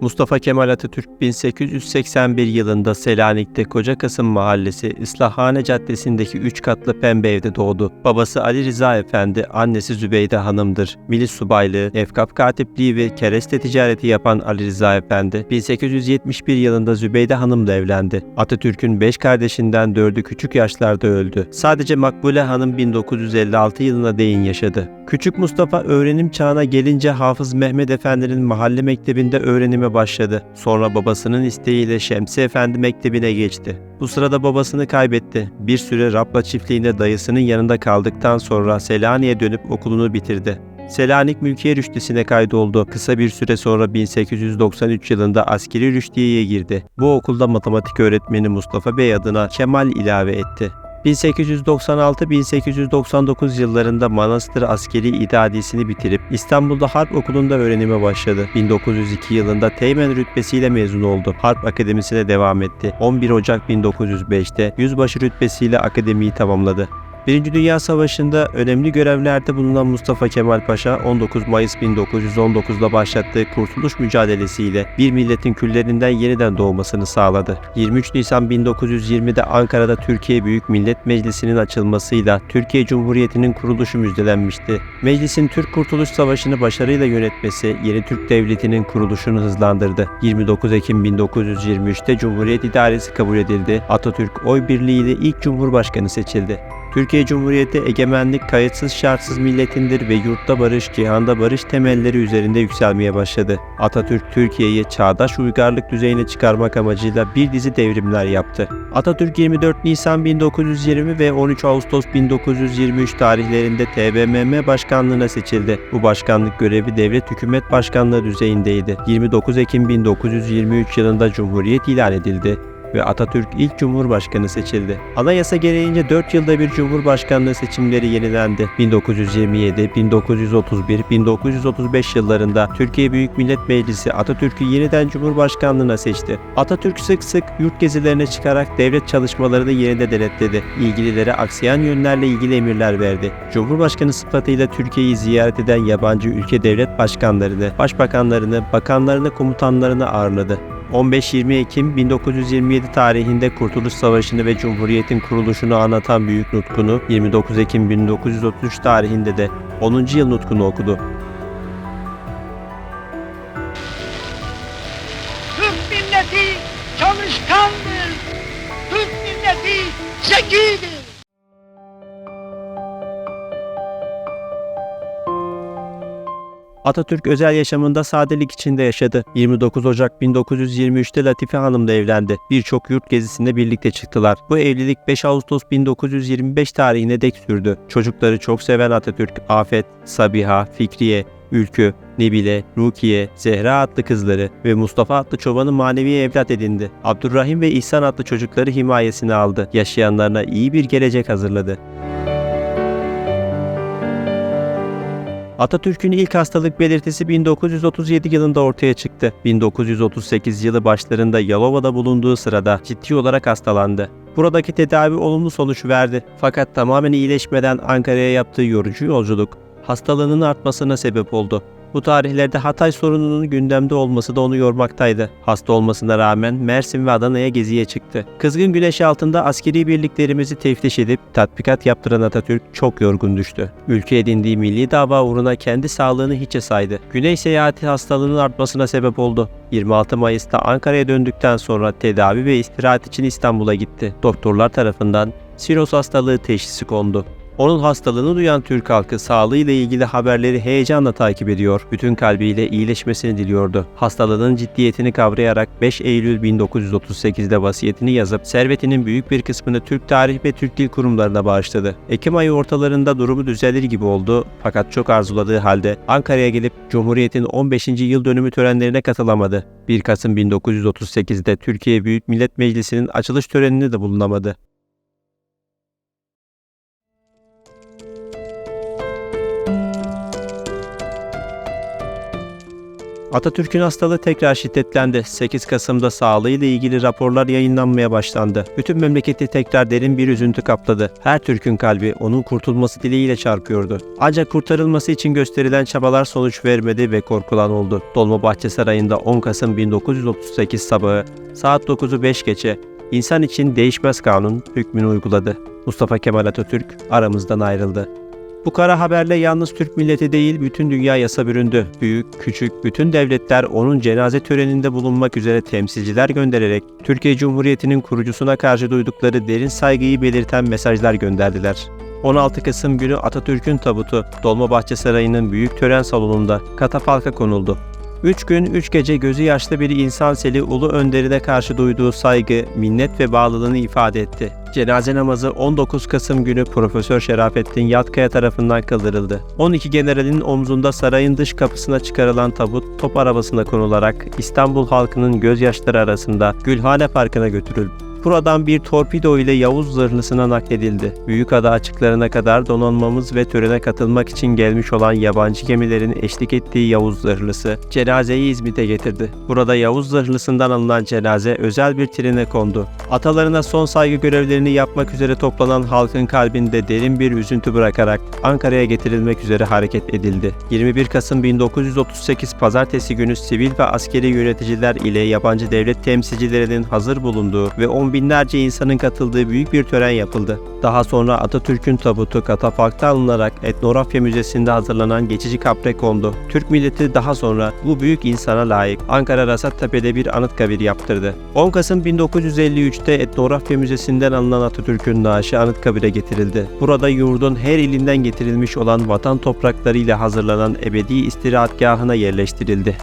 Mustafa Kemal Atatürk 1881 yılında Selanik'te Koca Kasım Mahallesi İslahhane Caddesi'ndeki 3 katlı pembe evde doğdu. Babası Ali Rıza Efendi, annesi Zübeyde Hanım'dır. Milis subaylığı, efkap katipliği ve kereste ticareti yapan Ali Rıza Efendi, 1871 yılında Zübeyde Hanım'la evlendi. Atatürk'ün 5 kardeşinden 4'ü küçük yaşlarda öldü. Sadece Makbule Hanım 1956 yılına değin yaşadı. Küçük Mustafa öğrenim çağına gelince Hafız Mehmet Efendi'nin mahalle mektebinde öğrenime başladı. Sonra babasının isteğiyle Şemsi Efendi Mektebi'ne geçti. Bu sırada babasını kaybetti. Bir süre Rapla çiftliğinde dayısının yanında kaldıktan sonra Selanik'e dönüp okulunu bitirdi. Selanik Mülkiye Rüştisi'ne kaydoldu. Kısa bir süre sonra 1893 yılında askeri rüştiyeye girdi. Bu okulda matematik öğretmeni Mustafa Bey adına Kemal ilave etti. 1896-1899 yıllarında Manastır Askeri İdadisini bitirip İstanbul'da Harp Okulu'nda öğrenime başladı. 1902 yılında Teğmen rütbesiyle mezun oldu. Harp Akademisi'ne devam etti. 11 Ocak 1905'te yüzbaşı rütbesiyle akademiyi tamamladı. Birinci Dünya Savaşı'nda önemli görevlerde bulunan Mustafa Kemal Paşa 19 Mayıs 1919'da başlattığı kurtuluş mücadelesiyle bir milletin küllerinden yeniden doğmasını sağladı. 23 Nisan 1920'de Ankara'da Türkiye Büyük Millet Meclisi'nin açılmasıyla Türkiye Cumhuriyeti'nin kuruluşu müjdelenmişti. Meclisin Türk Kurtuluş Savaşı'nı başarıyla yönetmesi yeni Türk Devleti'nin kuruluşunu hızlandırdı. 29 Ekim 1923'te Cumhuriyet İdaresi kabul edildi. Atatürk oy birliğiyle ilk Cumhurbaşkanı seçildi. Türkiye Cumhuriyeti egemenlik kayıtsız şartsız milletindir ve yurtta barış, cihanda barış temelleri üzerinde yükselmeye başladı. Atatürk Türkiye'yi çağdaş uygarlık düzeyine çıkarmak amacıyla bir dizi devrimler yaptı. Atatürk 24 Nisan 1920 ve 13 Ağustos 1923 tarihlerinde TBMM başkanlığına seçildi. Bu başkanlık görevi devlet hükümet başkanlığı düzeyindeydi. 29 Ekim 1923 yılında Cumhuriyet ilan edildi ve Atatürk ilk Cumhurbaşkanı seçildi. Anayasa gereğince 4 yılda bir Cumhurbaşkanlığı seçimleri yenilendi. 1927, 1931, 1935 yıllarında Türkiye Büyük Millet Meclisi Atatürk'ü yeniden Cumhurbaşkanlığına seçti. Atatürk sık sık yurt gezilerine çıkarak devlet çalışmalarını yerinde denetledi. İlgililere aksayan yönlerle ilgili emirler verdi. Cumhurbaşkanı sıfatıyla Türkiye'yi ziyaret eden yabancı ülke devlet başkanlarını, başbakanlarını, bakanlarını, komutanlarını ağırladı. 15-20 Ekim 1927 tarihinde Kurtuluş Savaşı'nı ve Cumhuriyet'in kuruluşunu anlatan büyük nutkunu 29 Ekim 1933 tarihinde de 10. yıl nutkunu okudu. Türk milleti çalışkandır. Türk milleti zekidir. Atatürk özel yaşamında sadelik içinde yaşadı. 29 Ocak 1923'te Latife Hanım'la evlendi. Birçok yurt gezisinde birlikte çıktılar. Bu evlilik 5 Ağustos 1925 tarihine dek sürdü. Çocukları çok seven Atatürk, Afet, Sabiha, Fikriye, Ülkü, Nebile, Rukiye, Zehra adlı kızları ve Mustafa adlı çobanı manevi evlat edindi. Abdurrahim ve İhsan adlı çocukları himayesine aldı. Yaşayanlarına iyi bir gelecek hazırladı. Atatürk'ün ilk hastalık belirtisi 1937 yılında ortaya çıktı. 1938 yılı başlarında Yalova'da bulunduğu sırada ciddi olarak hastalandı. Buradaki tedavi olumlu sonuç verdi. Fakat tamamen iyileşmeden Ankara'ya yaptığı yorucu yolculuk hastalığının artmasına sebep oldu. Bu tarihlerde Hatay sorununun gündemde olması da onu yormaktaydı. Hasta olmasına rağmen Mersin ve Adana'ya geziye çıktı. Kızgın güneş altında askeri birliklerimizi teftiş edip tatbikat yaptıran Atatürk çok yorgun düştü. Ülke edindiği milli dava uğruna kendi sağlığını hiçe saydı. Güney seyahati hastalığının artmasına sebep oldu. 26 Mayıs'ta Ankara'ya döndükten sonra tedavi ve istirahat için İstanbul'a gitti. Doktorlar tarafından siroz hastalığı teşhisi kondu. Onun hastalığını duyan Türk halkı sağlığıyla ilgili haberleri heyecanla takip ediyor, bütün kalbiyle iyileşmesini diliyordu. Hastalığının ciddiyetini kavrayarak 5 Eylül 1938'de vasiyetini yazıp servetinin büyük bir kısmını Türk Tarih ve Türk Dil Kurumlarına bağışladı. Ekim ayı ortalarında durumu düzelir gibi oldu fakat çok arzuladığı halde Ankara'ya gelip Cumhuriyet'in 15. yıl dönümü törenlerine katılamadı. 1 Kasım 1938'de Türkiye Büyük Millet Meclisi'nin açılış töreninde de bulunamadı. Atatürk'ün hastalığı tekrar şiddetlendi. 8 Kasım'da sağlığıyla ilgili raporlar yayınlanmaya başlandı. Bütün memleketi tekrar derin bir üzüntü kapladı. Her Türk'ün kalbi onun kurtulması dileğiyle çarpıyordu. Ancak kurtarılması için gösterilen çabalar sonuç vermedi ve korkulan oldu. Dolmabahçe Sarayı'nda 10 Kasım 1938 sabahı saat 9'u 5 geçe insan için değişmez kanun hükmünü uyguladı. Mustafa Kemal Atatürk aramızdan ayrıldı. Bu kara haberle yalnız Türk milleti değil bütün dünya yasa büründü. Büyük, küçük, bütün devletler onun cenaze töreninde bulunmak üzere temsilciler göndererek Türkiye Cumhuriyeti'nin kurucusuna karşı duydukları derin saygıyı belirten mesajlar gönderdiler. 16 Kasım günü Atatürk'ün tabutu Dolmabahçe Sarayı'nın büyük tören salonunda katafalka konuldu. Üç gün, üç gece gözü yaşlı bir insan seli ulu önderine karşı duyduğu saygı, minnet ve bağlılığını ifade etti. Cenaze namazı 19 Kasım günü Profesör Şerafettin Yatkaya tarafından kıldırıldı. 12 generalin omzunda sarayın dış kapısına çıkarılan tabut top arabasına konularak İstanbul halkının gözyaşları arasında Gülhane Parkı'na götürüldü. Buradan bir torpido ile Yavuz zırhlısına nakledildi. Büyükada açıklarına kadar donanmamız ve törene katılmak için gelmiş olan yabancı gemilerin eşlik ettiği Yavuz zırhlısı cenazeyi İzmit'e getirdi. Burada Yavuz zırhlısından alınan cenaze özel bir trene kondu. Atalarına son saygı görevlerini yapmak üzere toplanan halkın kalbinde derin bir üzüntü bırakarak Ankara'ya getirilmek üzere hareket edildi. 21 Kasım 1938 Pazartesi günü sivil ve askeri yöneticiler ile yabancı devlet temsilcilerinin hazır bulunduğu ve on binlerce insanın katıldığı büyük bir tören yapıldı. Daha sonra Atatürk'ün tabutu katafalkta alınarak Etnografya Müzesi'nde hazırlanan geçici kapre kondu. Türk milleti daha sonra bu büyük insana layık Ankara Rasattepe'de bir anıtkabir yaptırdı. 10 Kasım 1953'te Etnografya Müzesi'nden alınan Atatürk'ün naaşı anıtkabire getirildi. Burada yurdun her ilinden getirilmiş olan vatan topraklarıyla hazırlanan ebedi istirahatgahına yerleştirildi.